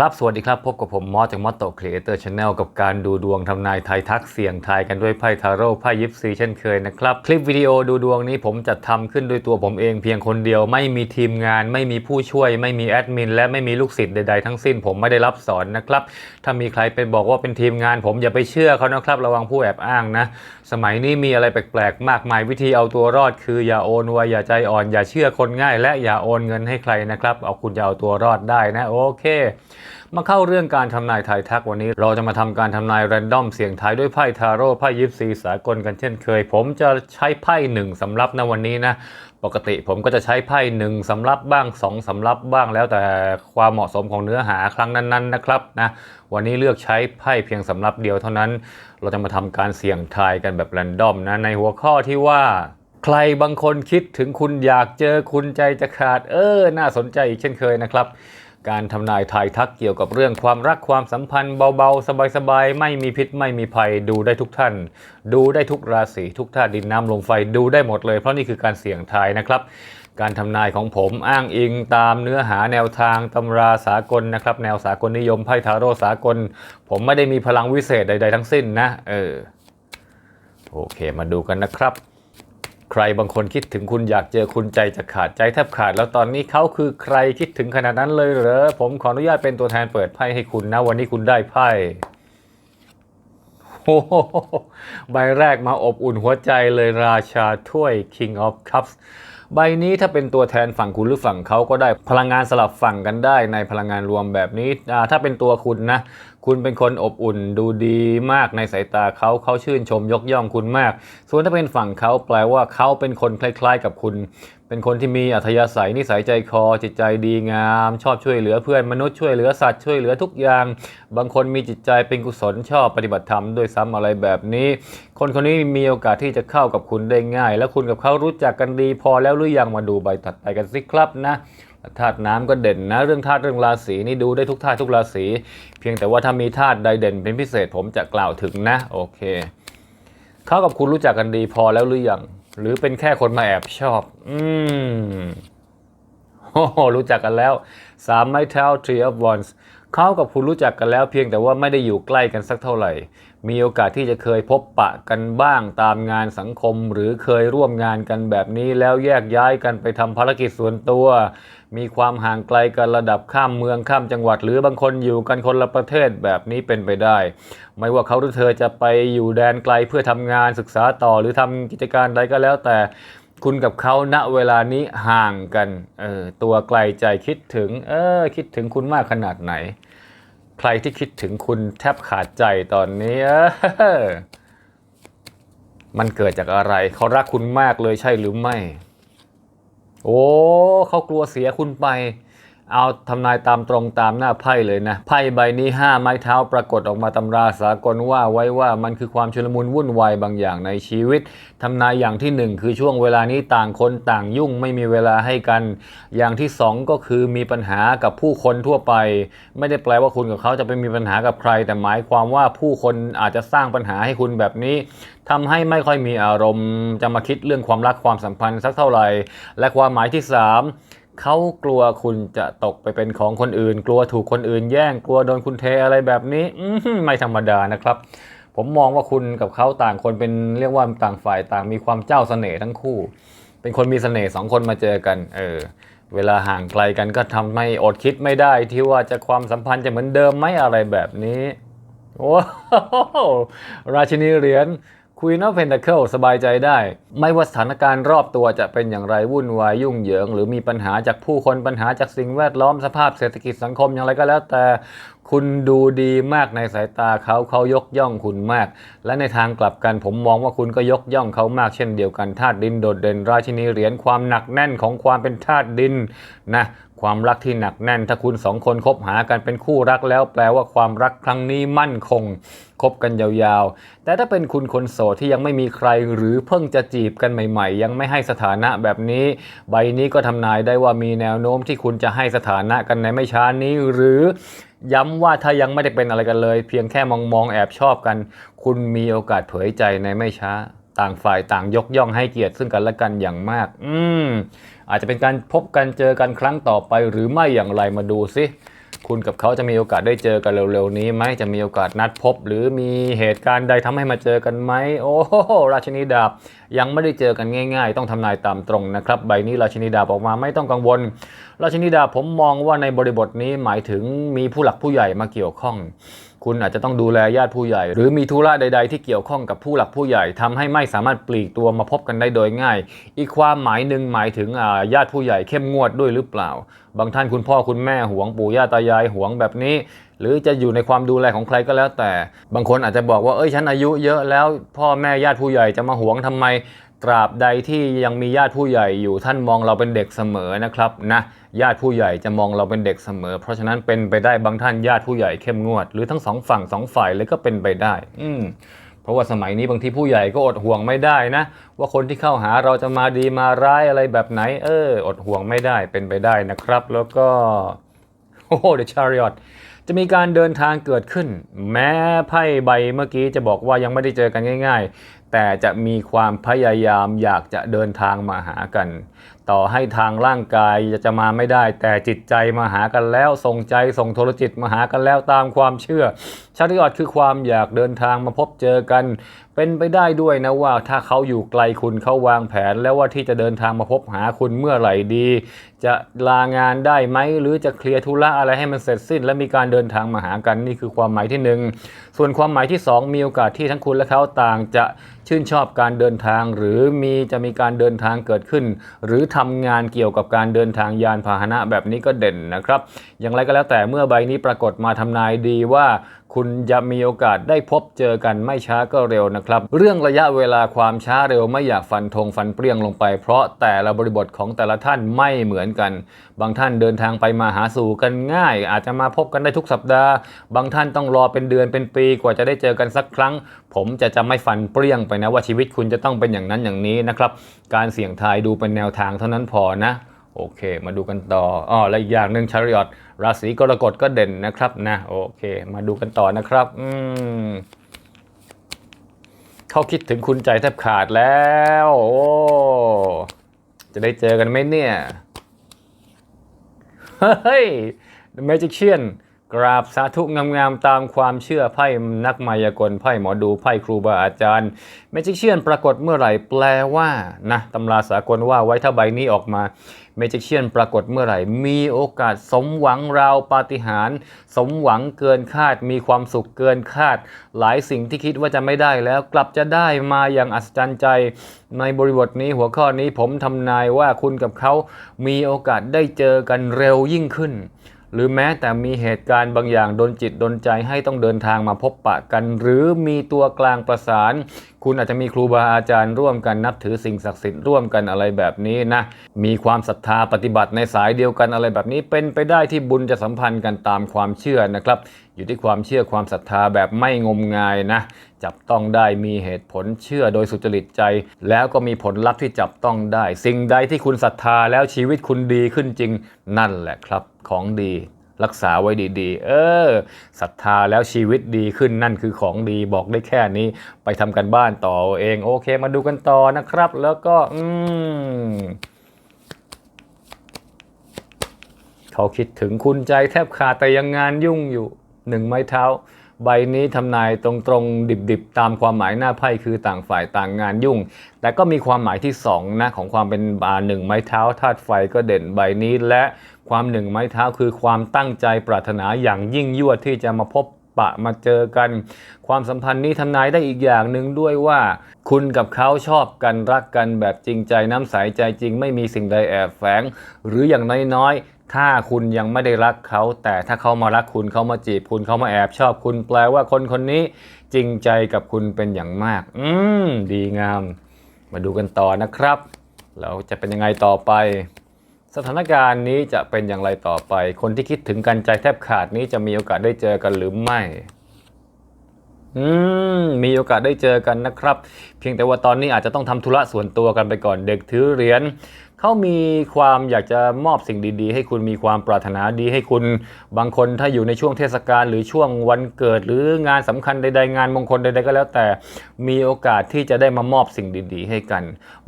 ครับ สวัสดีครับ พบกับผมมอสจากมอสโตครีเอเตอร์ชาแนลกับการดูดวงทำนายไทยทักเสี่ยงทายกันด้วยไพ่ทาโร่ไพ่ยิปซีเช่นเคยนะครับ คลิปวิดีโอดูดวงนี้ผมจัดทำขึ้นด้วยตัวผมเองเพียงคนเดียว ไม่มีทีมงาน ไม่มีผู้ช่วย ไม่มีแอดมินและไม่มีลูกศิษย์ใดๆทั้งสิ้นผมไม่ได้รับสอนนะครับ ถ้ามีใครไปบอกว่าเป็นทีมงาน ผมอย่าไปเชื่อเขานะครับระวังผู้แอบอ้างนะ สมัยนี้มีอะไรแปลกๆ มากมายวิธีเอาตัวรอด คืออย่าโอนไวอย่าใจอ่อน อย่าเชื่อคนง่าย และอย่าโอนเงินให้ใครนะครับเอาคุณจะเอาตัวรอดได้นะโอเคมาเข้าเรื่องการทำนายทายทักวันนี้ เราจะมาทำการทำนายแรนดอมเสียงทายด้วยไพ่ทาโร่ไพ่ยิปซีสากลกันเช่นเคย ผมจะใช้ไพ่หนึ่งสำรับนะวันนี้นะปกติผมก็จะใช้ไพ่หนึ่งสำรับบ้างสองสำรับบ้างแล้วแต่ความเหมาะสมของเนื้อหาครั้งนั้นๆนะครับนะวันนี้เลือกใช้ไพ่เพียงสำรับเดียวเท่านั้น เราจะมาทำการเสี่ยงทายกันแบบแรนดอมนะในหัวข้อที่ว่าใครบางคนคิดถึงคุณอยากเจอคุณใจจะขาด เออ น่าสนใจอีกเช่นเคยนะครับ การทำนายทายทักเกี่ยวกับเรื่องความรักความสัมพันธ์เบาๆ สบายๆ ไม่มีพิษไม่มีภัยดูได้ทุกท่าน ดูได้ทุกราศีทุกธาตุดินน้ำลมไฟดูได้หมดเลย เพราะนี่คือการเสี่ยงทายนะครับ การทำนายของผมอ้างอิงตามเนื้อหาแนวทางตำราสากลนะครับ แนวสากลนิยมไพ่ทาโร่สากล ผมไม่ได้มีพลังวิเศษใด ๆ ทั้งสิ้นนะเออโอเคมาดูกันนะครับ ใครบางคนคิดถึงคุณอยากเจอคุณใจจะขาดใจแทบขาด แล้วตอนนี้เขาคือใครคิดถึงขนาดนั้นเลยเหรอผมขออนุญาตเป็นตัวแทนเปิดไพ่ให้คุณนะ วันนี้คุณได้ไพ่โอ้ใบแรกมาอบอุ่นหัวใจเลยราชาถ้วย King of Cups ใบนี้ถ้าเป็นตัวแทนฝั่งคุณหรือฝั่งเขาก็ได้พลังงานสลับฝั่งกันได้ในพลังงานรวมแบบนี้ถ้าเป็นตัวคุณนะ คุณเป็นคนอบอุ่นดูดีมากในสายตาเขาเขาชื่นชมยกย่องคุณมาก ส่วนถ้าเป็นฝั่งเขาแปลว่าเขาเป็นคนคล้าย ๆ กับคุณ เป็นคนที่มีอัธยาศัยนิสัยใจคอ จิตใจดีงาม ชอบช่วยเหลือเพื่อนมนุษย์ช่วยเหลือสัตว์ช่วยเหลือทุกอย่าง บางคนมีจิตใจเป็นกุศลชอบปฏิบัติธรรมด้วยซ้ำอะไรแบบนี้ คนคนนี้มีโอกาสที่จะเข้ากับคุณได้ง่าย แล้วคุณกับเขารู้จักกันดีพอแล้วหรือยังมาดูใบถัดไปกันสิครับนะ ธาตุน้ำก็เด่นนะ เรื่องธาตุเรื่องราศีนี่ดูได้ทุกธาตุทุกราศีเพียงแต่ว่าถ้ามีธาตุใดเด่นเป็นพิเศษผมจะกล่าวถึงนะ โอเค เขากับคุณรู้จักกันดีพอแล้วหรือยังหรือเป็นแค่คนมาแอบชอบ อืมโอ้รู้จักกันแล้วสามไม้เท้า three of wands เขากับคุณรู้จักกันแล้วเพียงแต่ว่าไม่ได้อยู่ใกล้กันสักเท่าไหร่ มีโอกาสที่จะเคยพบปะกันบ้างตามงานสังคม หรือเคยร่วมงานกันแบบนี้แล้วแยกย้ายกันไปทำภารกิจส่วนตัว มีความห่างไกลกันระดับข้ามเมืองข้ามจังหวัด หรือบางคนอยู่กันคนละประเทศแบบนี้เป็นไปได้ ไม่ว่าเขาหรือเธอจะไปอยู่แดนไกลเพื่อทำงานศึกษาต่อหรือทำกิจการใดก็แล้วแต่คุณกับเขาณเวลานี้ห่างกันเออตัวไกลใจคิดถึงเออคิดถึงคุณมากขนาดไหน ใครที่คิดถึงคุณแทบขาดใจตอนนี้มันเกิดจากอะไร เขารักคุณมากเลยใช่หรือไม่ โอ้เขากลัวเสียคุณไป เอาทำนายตามตรงตามหน้าไพ่เลยนะ ไพ่ใบนี้ห้าไม้เท้าปรากฏออกมาตำราสากลว่าไว้ว่ามันคือความชุลมุนวุ่นวายบางอย่างในชีวิตทำนายอย่างที่หนึ่งคือช่วงเวลานี้ต่างคนต่างยุ่งไม่มีเวลาให้กัน อย่างที่สองก็คือมีปัญหากับผู้คนทั่วไป ไม่ได้แปลว่าคุณกับเขาจะไปมีปัญหากับใคร แต่หมายความว่าผู้คนอาจจะสร้างปัญหาให้คุณแบบนี้ทำให้ไม่ค่อยมีอารมณ์จะมาคิดเรื่องความรักความสัมพันธ์สักเท่าไหร่ และความหมายที่สาม เขากลัวคุณจะตกไปเป็นของคนอื่น กลัวถูกคนอื่นแย่งกลัวโดนคุณเทอะไรแบบนี้ไม่ธรรมดานะครับ ผมมองว่าคุณกับเขาต่างคนเป็นเรียกว่าต่างฝ่ายต่างมีความเจ้าเสน่ห์ทั้งคู่ เป็นคนมีเสน่ห์สองคนมาเจอกัน เออ เวลาห่างไกลกันก็ทำให้อดคิดไม่ได้ที่ว่าจะความสัมพันธ์จะเหมือนเดิมไหมอะไรแบบนี้โอ้ราชินีเหรียญ คุยนอฟเฟนเดเคิลสบายใจได้ ไม่ว่าสถานการณ์รอบตัวจะเป็นอย่างไรวุ่นวายยุ่งเหยิง หรือมีปัญหาจากผู้คนปัญหาจากสิ่งแวดล้อมสภาพเศรษฐกิจสังคมอย่างไรก็แล้วแต่ คุณดูดีมากในสายตาเขาเขายกย่องคุณมาก และในทางกลับกันผมมองว่าคุณก็ยกย่องเขามากเช่นเดียวกันธาตุดินโดดเด่นราชินีเหรียญความหนักแน่นของความเป็นธาตุดินนะความรักที่หนักแน่น ถ้าคุณสองคนคบหากันเป็นคู่รักแล้วแปลว่าความรักครั้งนี้มั่นคงคบกันยาวๆ แต่ถ้าเป็นคุณคนโสดที่ยังไม่มีใครหรือเพิ่งจะจีบกันใหม่ๆ ยังไม่ให้สถานะแบบนี้ ใบนี้ก็ทำนายได้ว่ามีแนวโน้มที่คุณจะให้สถานะกันในไม่ช้านี้หรือ ย้ำว่าถ้ายังไม่ได้เป็นอะไรกันเลย เพียงแค่มองมองแอบชอบกัน คุณมีโอกาสเผยใจในไม่ช้า ต่างฝ่ายต่างยกย่องให้เกียรติซึ่งกันและกันอย่างมาก อืมอาจจะเป็นการพบกันเจอกันครั้งต่อไปหรือไม่อย่างไรมาดูสิคุณกับเขาจะมีโอกาสได้เจอกันเร็วๆนี้ไหมจะมีโอกาสนัดพบ หรือมีเหตุการณ์ใดทำให้มาเจอกันไหมโอ้โหราชินีดาบยังไม่ได้เจอกันง่าย ๆ ต้องทำนายตามตรงนะครับ ใบนี้ราชินีดาบออกมาไม่ต้องกังวล ราชินีดาผมมองว่าในบริบทนี้หมายถึงมีผู้หลักผู้ใหญ่มาเกี่ยวข้อง คุณอาจจะต้องดูแลญาติผู้ใหญ่ หรือมีธุระใด ๆ ที่เกี่ยวข้องกับผู้หลักผู้ใหญ่ทำให้ไม่สามารถปลีกตัวมาพบกันได้โดยง่าย อีกความหมายหนึ่งหมายถึงญาติผู้ใหญ่เข้มงวดด้วยหรือเปล่า บางท่านคุณพ่อคุณแม่หวงปู่ย่าตายายหวงแบบนี้หรือจะอยู่ในความดูแลของใครก็แล้วแต่ บางคนอาจจะบอกว่าเอ้ยฉันอายุเยอะแล้ว พ่อแม่ญาติผู้ใหญ่จะมาหวงทำไม ตราบใดที่ยังมีญาติผู้ใหญ่อยู่ท่านมองเราเป็นเด็กเสมอนะครับนะญาติผู้ใหญ่จะมองเราเป็นเด็กเสมอ เพราะฉะนั้นเป็นไปได้บางท่านญาติผู้ใหญ่เข้มงวด หรือทั้งสองฝั่งสองฝ่ายเลยก็เป็นไปได้ อืมเพราะว่าสมัยนี้บางทีผู้ใหญ่ก็อดห่วงไม่ได้นะ ว่าคนที่เข้าหาเราจะมาดีมาร้ายอะไรแบบไหน เออ อดห่วงไม่ได้เป็นไปได้นะครับ แล้วก็โอ้โหเดชาริอตจะมีการเดินทางเกิดขึ้น แม้ไพ่ใบเมื่อกี้จะบอกว่ายังไม่ได้เจอกันง่าย แต่จะมีความพยายามอยากจะเดินทางมาหากัน ต่อให้ทางร่างกายจะมาไม่ได้ แต่จิตใจมาหากันแล้วส่งใจส่งโทรจิตมาหากันแล้วตามความเชื่อชาติออดคือความอยากเดินทางมาพบเจอกัน เป็นไปได้ด้วยนะว่าถ้าเขาอยู่ไกลคุณเขาวางแผน แล้วว่าที่จะเดินทางมาพบหาคุณเมื่อไหร่ดี จะลางานได้ไหมหรือจะเคลียร์ธุระอะไรให้มันเสร็จสิ้น และมีการเดินทางมาหากันนี่คือความหมายที่หนึ่งส่วนความหมายที่สองมีโอกาสที่ทั้งคุณและเขาต่างจะชื่นชอบการเดินทาง หรือมีจะมีการเดินทางเกิดขึ้น หรือทำงานเกี่ยวกับการเดินทางยานพาหนะแบบนี้ก็เด่นนะครับ อย่างไรก็แล้วแต่เมื่อใบนี้ปรากฏมาทำนายดีว่า คุณจะมีโอกาสได้พบเจอกันไม่ช้าก็เร็วนะครับ เรื่องระยะเวลาความช้าเร็วไม่อยากฟันธงฟันเปรี้ยงลงไป เพราะแต่ละบริบทของแต่ละท่านไม่เหมือนกัน บางท่านเดินทางไปมาหาสู่กันง่าย อาจจะมาพบกันได้ทุกสัปดาห์ บางท่านต้องรอเป็นเดือนเป็นปีกว่าจะได้เจอกันสักครั้ง ผมจะจะไม่ฟันเปรี้ยงไปนะว่าชีวิตคุณจะต้องเป็นอย่างนั้นอย่างนี้นะครับการเสี่ยงทายดูเป็นแนวทางเท่านั้นพอนะ โอเค มาดูกันต่ออ๋อและอีกอย่างหนึ่งชาริอตราศีกรกฎก็เด่นนะครับนะโอเค มาดูกันต่อนะครับอืมเขาคิดถึงคุณใจแทบขาดแล้ว โอ้จะได้เจอกันไหมเนี่ย เฮ้ย The Magician กราบสาธุงามๆตามความเชื่อไพ่นักมายากลไพ่หมอดูไพ่ครูบาอาจารย์ Magician ปรากฏเมื่อไหร่แปลว่านะตำราสากลว่าไว้ถ้าใบนี้ออกมา Magician ปรากฏเมื่อไหร่ มีโอกาสสมหวังราวปาฏิหาริย์สมหวังเกินคาด มีความสุขเกินคาด หลายสิ่งที่คิดว่าจะไม่ได้แล้วกลับจะได้มาอย่างอัศจรรย์ใจ ในบริบทนี้หัวข้อนี้ผมทำนายว่าคุณกับเขามีโอกาสได้เจอกันเร็วยิ่งขึ้น หรือแม้แต่มีเหตุการณ์บางอย่างดนจิตดนใจให้ต้องเดินทางมาพบปะกัน หรือมีตัวกลางประสาน คุณอาจจะมีครูบาอาจารย์ร่วมกันนับถือสิ่งศักดิ์สิทธิ์ร่วมกันอะไรแบบนี้นะ มีความศรัทธาปฏิบัติในสายเดียวกันอะไรแบบนี้ เป็นไปได้ที่บุญจะสัมพันธ์กันตามความเชื่อนะครับ อยู่ที่ความเชื่อความศรัทธาแบบไม่งมงายนะ จับต้องได้มีเหตุผลเชื่อโดยสุจริตใจ แล้วก็มีผลลัพธ์ที่จับต้องได้ สิ่งใดที่คุณศรัทธาแล้วชีวิตคุณดีขึ้นจริงนั่นแหละครับ ของดีรักษาไว้ดีๆ เออศรัทธาแล้วชีวิตดีขึ้นนั่นคือของดีบอกได้แค่นี้ไปทำกันบ้านต่อเอง โอเค มาดูกันต่อนะครับ แล้วก็อืมเขาคิดถึงคุณใจแทบขาดแต่ยังงานยุ่งอยู่หนึ่งไม้เท้า ใบนี้ทำนายตรงๆ ดิบๆ ตามความหมายหน้าไพ่คือต่างฝ่ายต่างงานยุ่ง แต่ก็มีความหมายที่สองนะของความเป็นบาหนึ่งไม้เท้าธาตุไฟก็เด่นใบนี้และ ความหนึ่งไม้เท้าคือความตั้งใจปรารถนาอย่างยิ่งยวดที่จะมาพบปะมาเจอกัน ความสัมพันธ์นี้ทำนายได้อีกอย่างหนึ่งด้วยว่า คุณกับเขาชอบกันรักกันแบบจริงใจน้ำใสใจจริง ไม่มีสิ่งใดแอบแฝง หรืออย่างน้อยๆ ถ้าคุณยังไม่ได้รักเขา แต่ถ้าเขามารักคุณเขามาจีบคุณเขามาแอบชอบคุณแปลว่าคนคนนี้จริงใจกับคุณเป็นอย่างมาก อืมดีงาม มาดูกันต่อนะครับแล้วจะเป็นยังไงต่อไป สถานการณ์นี้จะเป็นอย่างไรต่อไป คนที่คิดถึงกันใจแทบขาดนี้จะมีโอกาสได้เจอกันหรือไม่ อืม มีโอกาสได้เจอกันนะครับ เพียงแต่ว่าตอนนี้อาจจะต้องทำธุระส่วนตัวกันไปก่อน เด็กถือเหรียญ เขามีความอยากจะมอบสิ่งดี ๆ ให้คุณมีความปรารถนาดีให้คุณบางคนถ้าอยู่ในช่วงเทศกาลหรือช่วงวันเกิด หรืองานสำคัญใดๆงานมงคลใดๆก็แล้วแต่มีโอกาสที่จะได้มามอบสิ่งดีๆ ให้กัน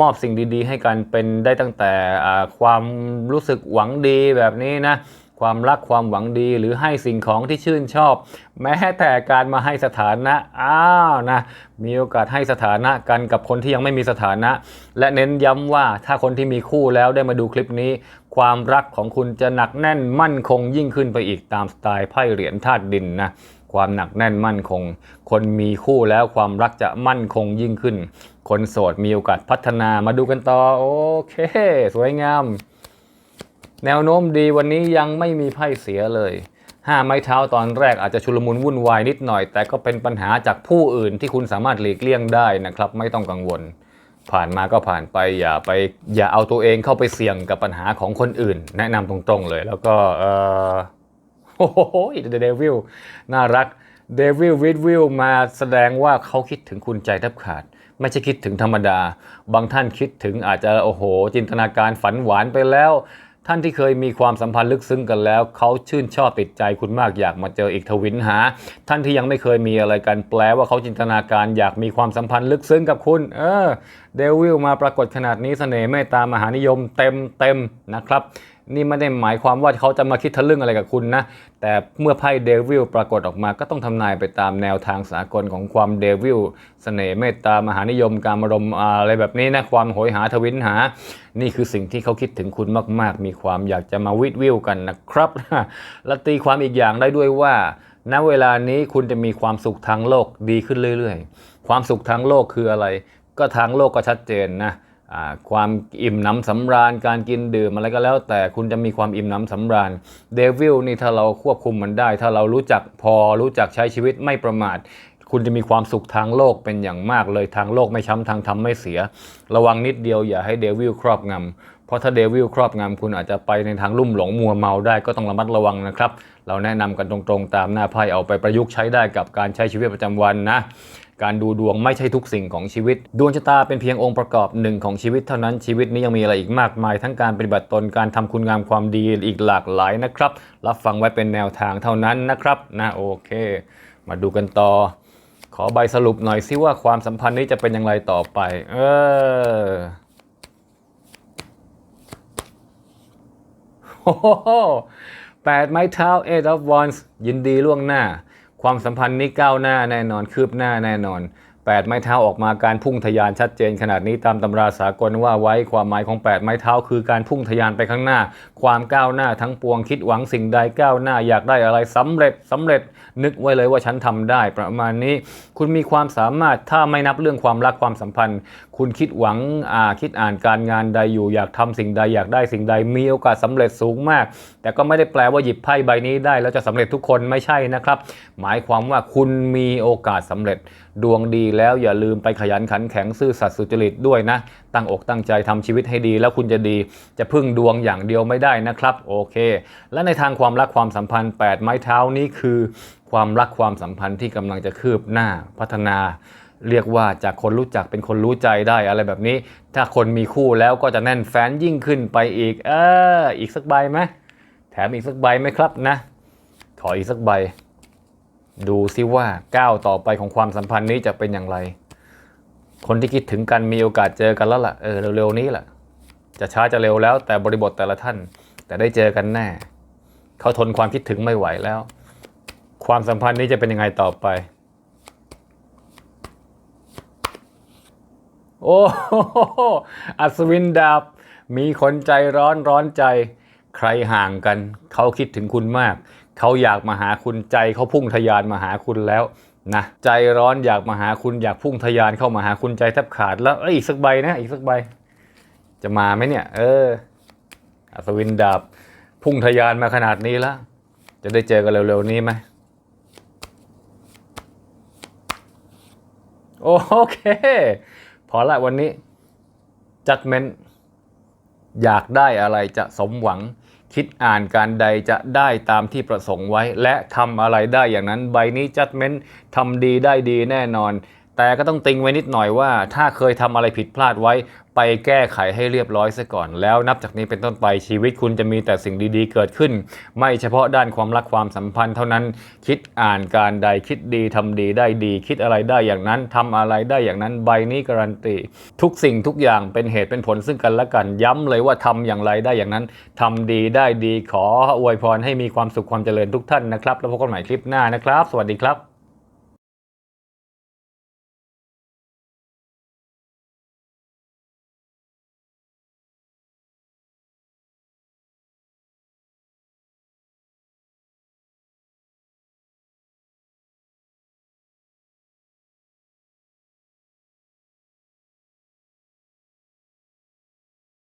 มอบสิ่งดี ๆ ให้กันเป็นได้ตั้งแต่ความรู้สึกหวังดีแบบนี้นะ ความรักความหวังดีหรือให้สิ่งของที่ชื่นชอบ แม้แต่การมาให้สถานะอ้าวนะมีโอกาสให้สถานะกันกับคนที่ยังไม่มีสถานะ และเน้นย้ำว่าถ้าคนที่มีคู่แล้วได้มาดูคลิปนี้ ความรักของคุณจะหนักแน่นมั่นคงยิ่งขึ้นไปอีกตามสไตล์ไพ่เหรียญธาตุดินนะความหนักแน่นมั่นคง คนมีคู่แล้วความรักจะมั่นคงยิ่งขึ้น คนโสดมีโอกาสพัฒนามาดูกันต่อ โอเค สวยงาม แนวโน้มดีวันนี้ยังไม่มีไพ่เสียเลยห้าไม้เท้าตอนแรกอาจจะชุลมุนวุ่นวายนิดหน่อย แต่ก็เป็นปัญหาจากผู้อื่นที่คุณสามารถหลีกเลี่ยงได้นะครับ ไม่ต้องกังวล ผ่านมาก็ผ่านไปอย่าไปอย่าเอาตัวเองเข้าไปเสี่ยงกับปัญหาของคนอื่น แนะนำตรงๆเลย แล้วก็เออโอ้โหเดวิลน่ารักเดวิลวิดวิลมาแสดงว่าเขาคิดถึงคุณใจแทบขาด ไม่ใช่คิดถึงธรรมดา บางท่านคิดถึงอาจจะโอ้โห จินตนาการฝันหวานไปแล้ว ท่านที่เคยมีความสัมพันธ์ลึกซึ้งกันแล้ว เขาชื่นชอบติดใจคุณมากอยากมาเจออีกทวินหา ท่านที่ยังไม่เคยมีอะไรกันแปลว่าเขาจินตนาการอยากมีความสัมพันธ์ลึกซึ้งกับคุณ เออเดวิลมาปรากฏขนาดนี้เสน่ห์เมตตามหานิยมเต็มเต็มนะครับ นี่ไม่ได้หมายความว่าเขาจะมาคิดทะลึ่งอะไรกับคุณนะ แต่เมื่อไพ่เดวิลปรากฏออกมาก็ต้องทำนายไปตามแนวทางสากลของความเดวิลเสน่ห์เมตตามหานิยมการอารมอะไรแบบนี้นะ ความโหยหาทวินหา นี่คือสิ่งที่เขาคิดถึงคุณมาก ๆ มีความอยากจะมาวิดวิวกันนะครับ และตีความอีกอย่างได้ด้วยว่าณเวลานี้คุณจะมีความสุขทางโลกดีขึ้นเรื่อย ๆ ความสุขทางโลกคืออะไร ก็ทางโลกก็ชัดเจนนะ ความอิ่มน้ำสำราญการกินดื่มอะไรก็แล้ว แต่คุณจะมีความอิ่มน้ำสำราญเดวิลนี่ถ้าเราควบคุมมันได้ ถ้าเรารู้จักพอรู้จักใช้ชีวิตไม่ประมาท คุณจะมีความสุขทางโลกเป็นอย่างมากเลยทางโลกไม่ช้ำทางธรรมไม่เสีย ระวังนิดเดียวอย่าให้เดวิลครอบงำเพราะถ้าเดวิลครอบงำคุณอาจจะไปในทางลุ่มหลงมัวเมาได้ก็ต้องระมัดระวังนะครับ เราแนะนำกันตรงๆ ตามหน้าไพ่เอาไปประยุกต์ใช้ได้กับการใช้ชีวิตประจำวันนะ การดูดวงไม่ใช่ทุกสิ่งของชีวิต ดวงชะตาเป็นเพียงองค์ประกอบหนึ่งของชีวิตเท่านั้นชีวิตนี้ยังมีอะไรอีกมากมาย ทั้งการปฏิบัติตนการทำคุณงามความดีอีกหลากหลายนะครับ รับฟังไว้เป็นแนวทางเท่านั้นนะครับนะโอเค มาดูกันต่อ ขอใบสรุปหน่อยซิว่าความสัมพันธ์นี้จะเป็นอย่างไรต่อไป เออโอ้โหแปดไม้เท้า eight of wands ยินดีล่วงหน้า ความสัมพันธ์นี้ก้าวหน้าแน่นอน คืบหน้าแน่นอน แปดไม้เท้าออกมาการพุ่งทะยานชัดเจนขนาดนี้ตามตำราสากลว่าไว้ความหมายของแปดไม้เท้าคือการพุ่งทะยานไปข้างหน้า ความก้าวหน้าทั้งปวงคิดหวังสิ่งใดก้าวหน้าอยากได้อะไรสำเร็จสำเร็จนึกไว้เลยว่าฉันทำได้ประมาณนี้ คุณมีความสามารถถ้าไม่นับเรื่องความรักความสัมพันธ์ คุณคิดหวังอ่าคิดอ่านการงานใดอยู่อยากทำสิ่งใดอยากได้สิ่งใดมีโอกาสสำเร็จสูงมาก แต่ก็ไม่ได้แปลว่าหยิบไพ่ใบนี้ได้ แล้วจะสำเร็จทุกคนไม่ใช่นะครับ หมายความว่าคุณมีโอกาสสำเร็จ ดวงดีแล้วอย่าลืมไปขยันขันแข็งซื่อสัตย์สุจริตด้วยนะ ตั้งอกตั้งใจทำชีวิตให้ดี แล้วคุณจะดี จะพึ่งดวงอย่างเดียวไม่ได้นะครับโอเค และในทางความรักความสัมพันธ์ 8 ไม้เท้านี้คือความรักความสัมพันธ์ที่กำลังจะคืบหน้าพัฒนาเรียกว่าจากคนรู้จักเป็นคนรู้ใจได้อะไรแบบนี้ ถ้าคนมีคู่แล้วก็จะแน่นแฟนยิ่งขึ้นไปอีก เอออีกสักใบไหมแถมอีกสักใบไหมครับนะ ขออีกสักใบ ดูซิว่าก้าวต่อไปของความสัมพันธ์นี้จะเป็นอย่างไร คนที่คิดถึงกันมีโอกาสเจอกันแล้วล่ะเออเร็วๆนี้แหละจะช้าจะเร็วแล้ว แต่บริบทแต่ละท่าน แต่ได้เจอกันแน่เขาทนความคิดถึงไม่ไหวแล้ว ความสัมพันธ์นี้จะเป็นยังไงต่อไป โอ้โหอัศวินดาบมีคนใจร้อนร้อนใจ ใครห่างกัน เขาคิดถึงคุณมาก เขาอยากมาหาคุณใจเขาพุ่งทะยานมาหาคุณแล้วนะใจร้อนอยากมาหาคุณอยากพุ่งทะยานเข้ามาหาคุณใจแทบขาดแล้วเอ้ยอีกสักใบนะอีกสักใบ จะมาไหมเนี่ย เอออัศวินดาบพุ่งทะยานมาขนาดนี้แล้วจะได้เจอกันเร็วๆนี้ไหมโอเค พอละวันนี้ judgment อยากได้อะไรจะสมหวัง คิดอ่านการใดจะได้ตามที่ประสงค์ไว้ และทำอะไรได้อย่างนั้นใบนี้จัดเม้นทำดีได้ดีแน่นอน แต่ก็ต้องติงไว้นิดหน่อยว่า ถ้าเคยทำอะไรผิดพลาดไว้ ไปแก้ไขให้เรียบร้อยซะก่อน แล้วนับจากนี้เป็นต้นไปชีวิตคุณจะมีแต่สิ่งดีๆ เกิดขึ้น ไม่เฉพาะด้านความรักความสัมพันธ์เท่านั้นคิดอ่านการใดคิดดีทำดีได้ดี คิดอะไรได้อย่างนั้นทำอะไรได้อย่างนั้นใบนี้การันตีทุกสิ่งทุกอย่างเป็นเหตุเป็นผลซึ่งกันและกันย้ำเลยว่าทำอย่างไรได้อย่างนั้นทำดีได้ดีขออวยพรให้มีความสุขความเจริญทุกท่านนะครับ แล้วพบกันใหม่คลิปหน้านะครับ สวัสดีครับ